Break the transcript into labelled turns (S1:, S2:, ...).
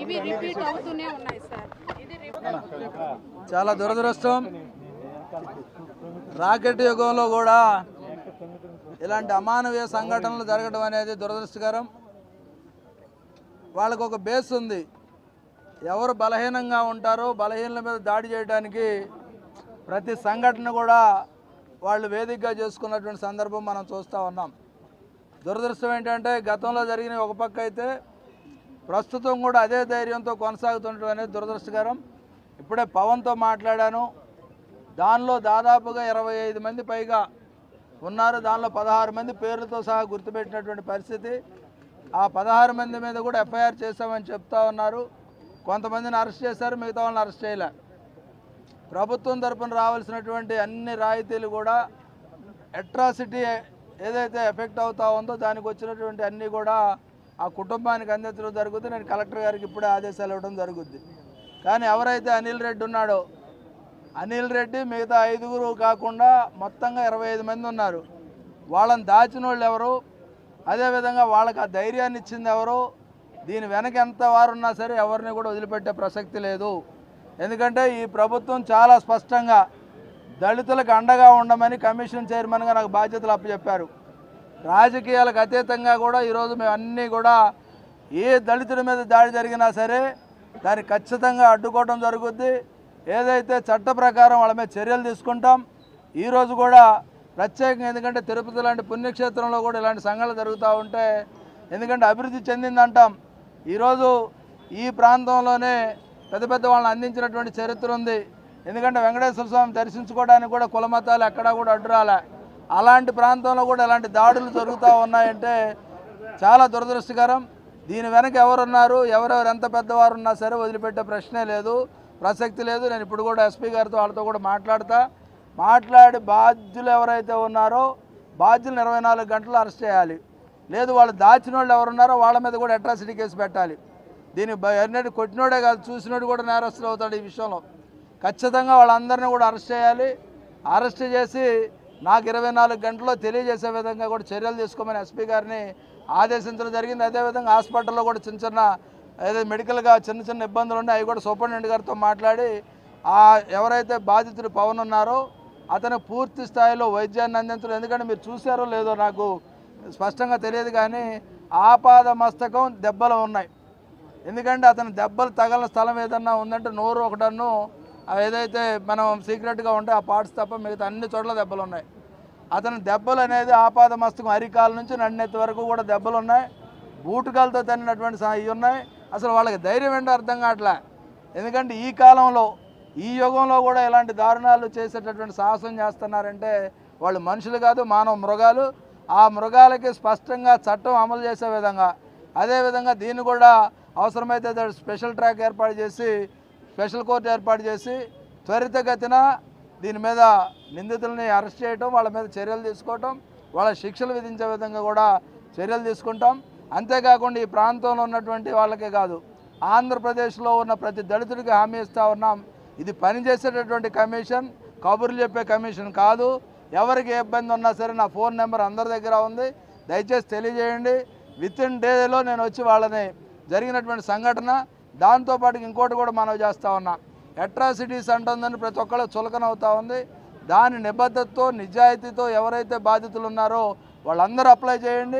S1: ఇవి రిపీట్ అవుతూనే ఉన్నాయి సార్.
S2: చాలా దురదృష్టం. రాకెట్ యుగంలో కూడా ఇలాంటి అమానవీయ సంఘటనలు జరగడం అనేది దురదృష్టకరం. వాళ్ళకు ఒక బేస్ ఉంది. ఎవరు బలహీనంగా ఉంటారో బలహీనల మీద దాడి చేయడానికి ప్రతి సంఘటన కూడా వాళ్ళు వేదికగా చేసుకున్నటువంటి సందర్భం మనం చూస్తూ ఉన్నాం. దురదృష్టం ఏంటంటే గతంలో జరిగిన ఒక పక్క అయితే ప్రస్తుతం కూడా అదే ధైర్యంతో కొనసాగుతుండడం అనేది దురదృష్టకరం. ఇప్పుడే పవన్తో మాట్లాడాను. దానిలో దాదాపుగా ఇరవై ఐదు మంది పైగా ఉన్నారు. దానిలో పదహారు మంది పేర్లతో సహా గుర్తుపెట్టినటువంటి పరిస్థితి. ఆ పదహారు మంది మీద కూడా ఎఫ్ఐఆర్ చేశామని చెప్తా ఉన్నారు. కొంతమందిని అరెస్ట్ చేశారు మిగతా వాళ్ళని అరెస్ట్ చేయలే. ప్రభుత్వం తరపున రావాల్సినటువంటి అన్ని రాయితీలు కూడా అట్రాసిటీ ఏదైతే ఎఫెక్ట్ అవుతా ఉందో దానికి వచ్చినటువంటి అన్నీ కూడా ఆ కుటుంబానికి అందించడం జరుగుతుంది. నేను కలెక్టర్ గారికి ఇప్పుడే ఆదేశాలు ఇవ్వడం జరుగుద్ది. కానీ ఎవరైతే అనిల్ రెడ్డి ఉన్నాడో అనిల్ రెడ్డి మిగతా ఐదుగురు కాకుండా మొత్తంగా ఇరవై ఐదు మంది ఉన్నారు. వాళ్ళని దాచిన వాళ్ళు ఎవరు? అదేవిధంగా వాళ్ళకి ఆ ధైర్యాన్ని ఇచ్చింది ఎవరు? దీని వెనక ఎంత వారు ఉన్నా సరే ఎవరిని కూడా వదిలిపెట్టే ప్రసక్తి లేదు. ఎందుకంటే ఈ ప్రభుత్వం చాలా స్పష్టంగా దళితులకు అండగా ఉండమని కమిషన్ చైర్మన్గా నాకు బాధ్యతలు అప్పచెప్పారు. రాజకీయాలకు అతీతంగా కూడా ఈరోజు మేము అన్నీ కూడా ఏ దళితుడి మీద దాడి జరిగినా సరే దాన్ని ఖచ్చితంగా అడ్డుకోవడం జరుగుద్ది. ఏదైతే చట్ట ప్రకారం వాళ్ళ మీద చర్యలు తీసుకుంటాం ఈరోజు కూడా ప్రత్యేకంగా ఎందుకంటే తిరుపతి లాంటి పుణ్యక్షేత్రంలో కూడా ఇలాంటి సంఘటనలు జరుగుతూ ఉంటే ఎందుకంటే అభివృద్ధి చెందిందంటాం. ఈరోజు ఈ ప్రాంతంలోనే పెద్ద పెద్ద వాళ్ళని అందించినటువంటి చరిత్ర ఉంది. ఎందుకంటే వెంకటేశ్వర స్వామి దర్శించుకోవడానికి కూడా కులమతాలు ఎక్కడా కూడా అడ్డు రాలే అలాంటి ప్రాంతంలో కూడా ఇలాంటి దాడులు జరుగుతూ ఉన్నాయంటే చాలా దురదృష్టకరం. దీని వెనక ఎవరున్నారు ఎవరెవరు ఎంత పెద్దవారు ఉన్నా సరే వదిలిపెట్టే ప్రశ్నే లేదు ప్రసక్తి లేదు. నేను ఇప్పుడు కూడా ఎస్పీ గారితో వాళ్ళతో కూడా మాట్లాడతా. మాట్లాడి బాధ్యులు ఎవరైతే ఉన్నారో బాధ్యులను ఇరవై నాలుగు గంటలు అరెస్ట్ చేయాలి. లేదు వాళ్ళు దాచిన వాళ్ళు ఎవరున్నారో వాళ్ళ మీద కూడా అట్రాసిటీ కేసు పెట్టాలి. దీన్ని ఎన్నటి కొట్టినోడే కాదు చూసినోడు కూడా నేరస్తులు అవుతాడు ఈ విషయంలో. ఖచ్చితంగా వాళ్ళందరినీ కూడా అరెస్ట్ చేయాలి. అరెస్ట్ చేసి నాకు ఇరవై నాలుగు గంటల్లో తెలియజేసే విధంగా కూడా చర్యలు తీసుకోమని ఎస్పీ గారిని ఆదేశించడం జరిగింది. అదేవిధంగా హాస్పిటల్లో కూడా చిన్న చిన్న ఏదో మెడికల్గా చిన్న చిన్న ఇబ్బందులు ఉన్నాయి. అవి కూడా సూపరింటెండెంట్ గారితో మాట్లాడి ఆ ఎవరైతే బాధితుడు పవన్ ఉన్నారో అతను పూర్తి స్థాయిలో వైద్యాన్ని అందించడం ఎందుకంటే మీరు చూసారో లేదో నాకు స్పష్టంగా తెలియదు కానీ ఆపాద మస్తకం దెబ్బలు ఉన్నాయి. ఎందుకంటే అతను దెబ్బలు తగల స్థలం ఏదన్నా ఉందంటే నోరు ఒకటన్ను ఏదైతే మనం సీక్రెట్గా ఉంటే ఆ పార్ట్స్ తప్ప మిగతా అన్ని చోట్ల దెబ్బలు ఉన్నాయి అతని దెబ్బలు అనేది ఆపాద మస్తకం అరికాల నుంచి నన్నెత్తి వరకు కూడా దెబ్బలు ఉన్నాయి బూటుకాలతో తన్నినటువంటి సా- ఇవి ఉన్నాయి. అసలు వాళ్ళకి ధైర్యం ఏంటో అర్థం కావట్లే. ఎందుకంటే ఈ కాలంలో ఈ యుగంలో కూడా ఇలాంటి దారుణాలు చేసేటటువంటి సాహసం చేస్తున్నారంటే వాళ్ళు మనుషులు కాదు మానవ మృగాలు. ఆ మృగాలకి స్పష్టంగా చట్టం అమలు చేసే విధంగా. అదేవిధంగా దీన్ని కూడా అవసరమైతే స్పెషల్ ట్రాక్ ఏర్పాటు చేసి స్పెషల్ కోర్టు ఏర్పాటు చేసి త్వరితగతిన దీని మీద నిందితుల్ని అరెస్ట్ చేయటం వాళ్ళ మీద చర్యలు తీసుకోవటం వాళ్ళ శిక్షలు విధించే విధంగా కూడా చర్యలు తీసుకుంటాం. అంతేకాకుండా ఈ ప్రాంతంలో ఉన్నటువంటి వాళ్ళకే కాదు ఆంధ్రప్రదేశ్లో ఉన్న ప్రతి దళితుడికి హామీ ఇస్తూ ఉన్నాం. ఇది పనిచేసేటటువంటి కమిషన్ కబుర్లు చెప్పే కమిషన్ కాదు. ఎవరికి ఏ ఇబ్బంది ఉన్నా సరే నా ఫోన్ నెంబర్ అందరి దగ్గర ఉంది. దయచేసి తెలియజేయండి. విత్ ఇన్ డేలో నేను వచ్చి వాళ్ళని జరిగినటువంటి సంఘటన దాంతోపాటు ఇంకోటి కూడా మనం చేస్తూ ఉన్నా. అట్రాసిటీస్ అంటుందని ప్రతి ఒక్కళ్ళు చులకన అవుతూ ఉంది. దాని నిబద్ధతతో నిజాయితీతో ఎవరైతే బాధితులు ఉన్నారో వాళ్ళందరూ అప్లై చేయండి.